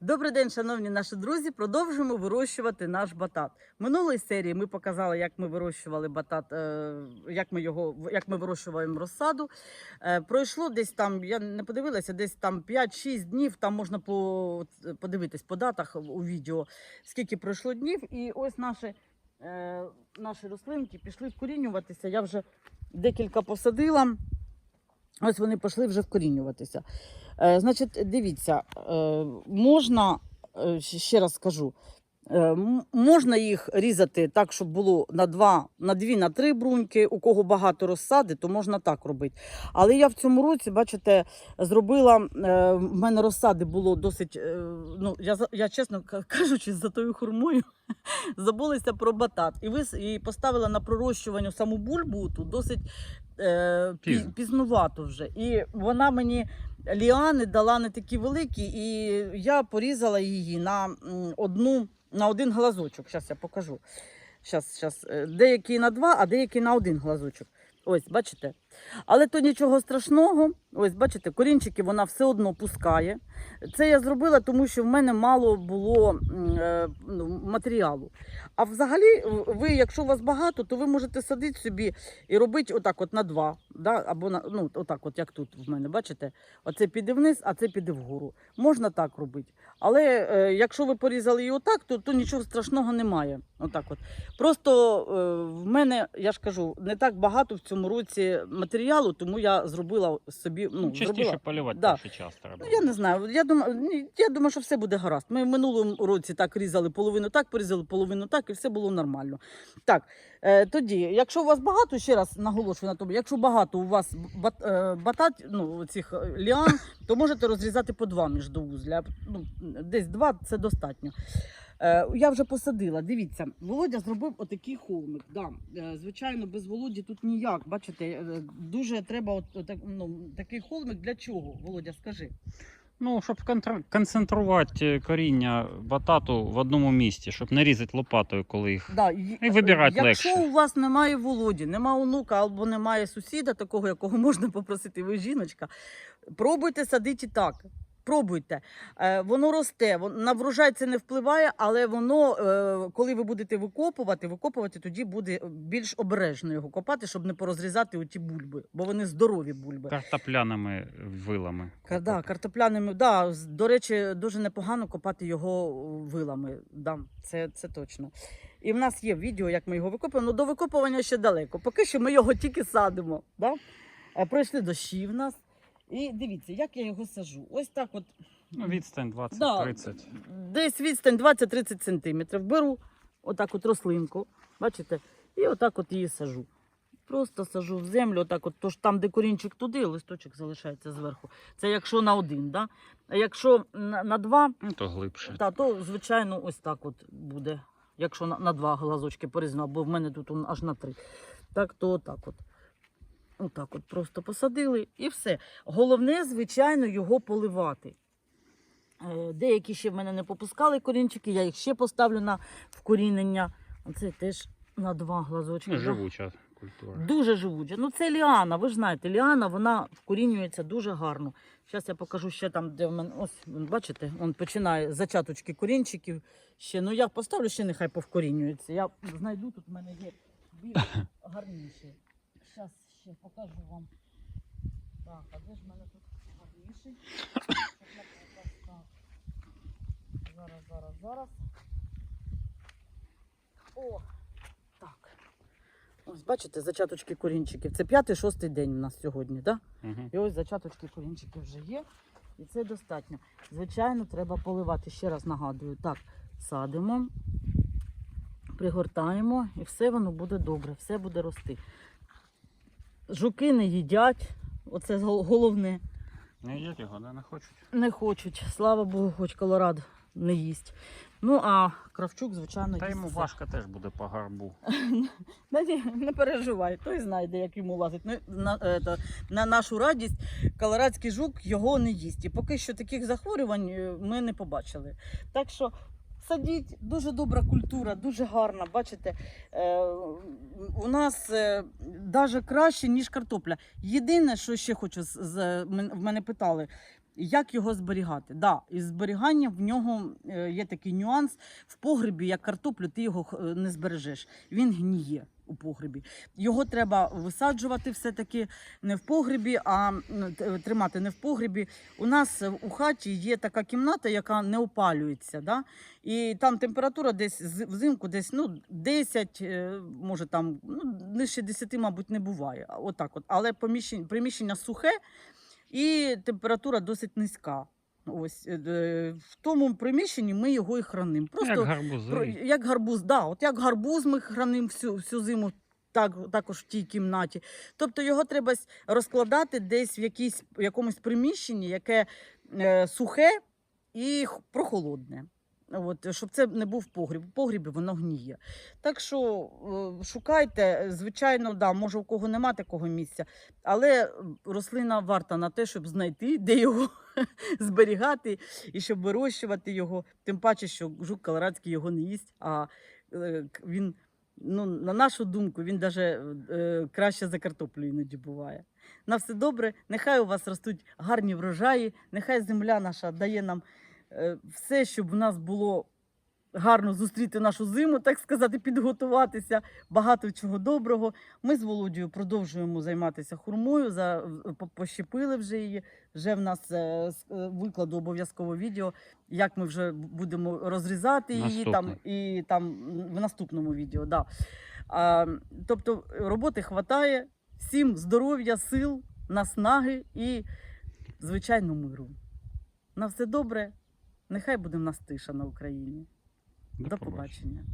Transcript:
Добрий день, шановні наші друзі. Продовжуємо вирощувати наш батат. Минулої серії ми показали, як ми вирощували батат, е, як ми його як ми вирощуємо розсаду. Е, Пройшло десь там, я не подивилася, десь там 5-6 днів. Там можна по, подивитись по датах у відео, скільки пройшло днів. І ось наші, е, наші рослинки пішли вкорінюватися. Я вже декілька посадила. Ось вони пішли вже вкорінюватися. Е, значить, дивіться, е, можна, е, ще раз скажу, можна їх різати так, щоб було на два, на дві, на три бруньки. У кого багато розсади, то можна так робити. Але я в цьому році, бачите, зробила, е, в мене розсади було досить, е, ну, я, я чесно кажучи, за тою хурмою забулася про батат. І, вис, і поставила на пророщування саму бульбу тут досить е, Пізно. пізнувато вже. І вона мені ліани дала не такі великі, і я порізала її на одну, на один глазочок. Зараз я покажу. Щас, щас. е, Деякі на два, а деякі на один глазочок. Ось, бачите? Але то нічого страшного. Ось, бачите, корінчики вона все одно пускає. Це я зробила, тому що в мене мало було е, ну, матеріалу. А взагалі, ви, якщо у вас багато, то ви можете садити собі і робити отак от на два. Да? Або на, ну, отак, от як тут в мене, бачите? Оце піде вниз, а це піде вгору. Можна так робити. Але е, якщо ви порізали її отак, то, то нічого страшного немає. Отак от. Просто е, в мене, я ж кажу, не так багато в цьому році матеріалу, тому я зробила собі. Ну, Ну, частіше зробила. полювати Да. дуже часто. Ну, я не знаю. Я думаю, я думаю, що все буде гаразд. Ми в минулому році так різали половину так, порізали половину так, і все було нормально. Так, е, тоді, якщо у вас багато, ще раз наголошую на тому, якщо багато у вас бат, е, батат, ну, цих е, ліан, то можете розрізати по два між вузля. Ну, десь два це достатньо. Е, я вже посадила. Дивіться, Володя зробив отакий холмик. Да. Е, звичайно, без Володі тут ніяк. Бачите, е, дуже треба от, отак, ну, такий холмик для чого? Володя, скажи. Ну, щоб концентрувати коріння батату в одному місці, щоб не різати лопатою, коли їх. Да, і, вибирати якщо легше. у вас немає Володі, немає онука або немає сусіда, такого, якого можна попросити, ви жіночка, пробуйте садити так. Пробуйте. Е, воно росте, на врожай це не впливає, але воно, е, коли ви будете викопувати, викопувати тоді буде більш обережно його копати, щоб не порозрізати оті бульби, бо вони здорові бульби. Картопляними вилами. Ка- Да, картопляними, да, до речі, дуже непогано копати його вилами. Да, це, це точно. І в нас є відео, як ми його викопуємо. Ну, до викопування ще далеко. Поки що ми його тільки садимо. Да? Е, Пройшли дощі в нас. І дивіться, як я його сажу. Ось так от. Ну, відстань 20-30. Десь відстань 20-30 сантиметрів. Беру отак от рослинку, бачите, і отак от її сажу. Просто сажу в землю, отак от, тож там, де корінчик туди, листочок залишається зверху. Це якщо на один, да? а якщо на, на два, Ну, то глибше. та, то звичайно ось так от буде. Якщо на, на два глазочки порізано, бо в мене тут он аж на три. Так, то отак от. Отак от просто посадили і все. Головне, звичайно, його поливати. Е, Деякі ще в мене не попускали корінчики, я їх ще поставлю на вкорінення. Оце теж на два глазочки. Ну, живуча культура. Дуже живуча. Ну це ліана, ви ж знаєте, ліана вона вкорінюється дуже гарно. Зараз я покажу ще там, де в мене. Ось, бачите, він починає зачаточки корінчиків. Ще, ну я поставлю, ще нехай повкорінюється. Я знайду, тут в мене є більш гарніші. Зараз ще покажу вам. Так, а де ж в мене тут гарніший? Зараз, зараз, зараз. О, так. Ось бачите, зачаточки корінчиків. Це п'ятий-шостий день у нас сьогодні, так? Да? Угу. І ось зачаточки корінчиків вже є. І це достатньо. Звичайно, треба поливати. Ще раз нагадую. Так, садимо, пригортаємо, і все воно буде добре, все буде рости. Жуки не їдять, оце головне. Не їдять його, не хочуть. Не хочуть. Слава Богу, хоч колорад не їсть. Ну, а Кравчук, звичайно, Та їсть йому все. теж буде по гарбу. Не переживай, той знайде, як йому лазить. Ну, на, на нашу радість, колорадський жук його не їсть. І поки що таких захворювань е, ми не побачили. Так що садіть, дуже добра культура, дуже гарна. Бачите, е, у нас е, навіть краще, ніж картопля. Єдине, що ще хочу в мене питали. Як його зберігати? Да, із зберігання в нього е, є такий нюанс. В погребі, як картоплю, ти його е, не збережеш. Він гніє у погребі. Його треба висаджувати все-таки не в погребі, а тримати не в погребі. У нас е, у хаті є така кімната, яка не опалюється. Да? І там температура десь взимку десь ну, 10, е, може там ну, нижче 10, мабуть, не буває. Отак от. Але приміщення сухе і температура досить низька. Ось е, в тому приміщенні ми його і хранимо. Просто Як гарбузи. про, як гарбуз, да, от як гарбуз ми хранимо всю, всю зиму. Так, також в тій кімнаті. Тобто його треба розкладати десь в якійсь, в якомусь приміщенні, яке е, сухе і прохолодне. От, щоб це не був погріб. В погрібі воно гніє. Так що е, шукайте, звичайно, да, може у кого нема такого місця, але рослина варта на те, щоб знайти, де його зберігати і щоб вирощувати його. Тим паче, що жук колорадський його не їсть, а е, він, ну, на нашу думку, він навіть е, краще за картоплю іноді буває. На все добре, нехай у вас ростуть гарні врожаї, нехай земля наша дає нам все, щоб у нас було гарно зустріти нашу зиму, так сказати, підготуватися. Багато чого доброго. Ми з Володією продовжуємо займатися хурмою. За, пощепили вже її. Вже в нас е, е, викладу обов'язково відео, як ми вже будемо розрізати її там і там в наступному відео. Да. А, тобто роботи хватає. Всім здоров'я, сил, наснаги і, звичайно, миру. На все добре. Нехай буде в нас тиша на Україні. До побачення.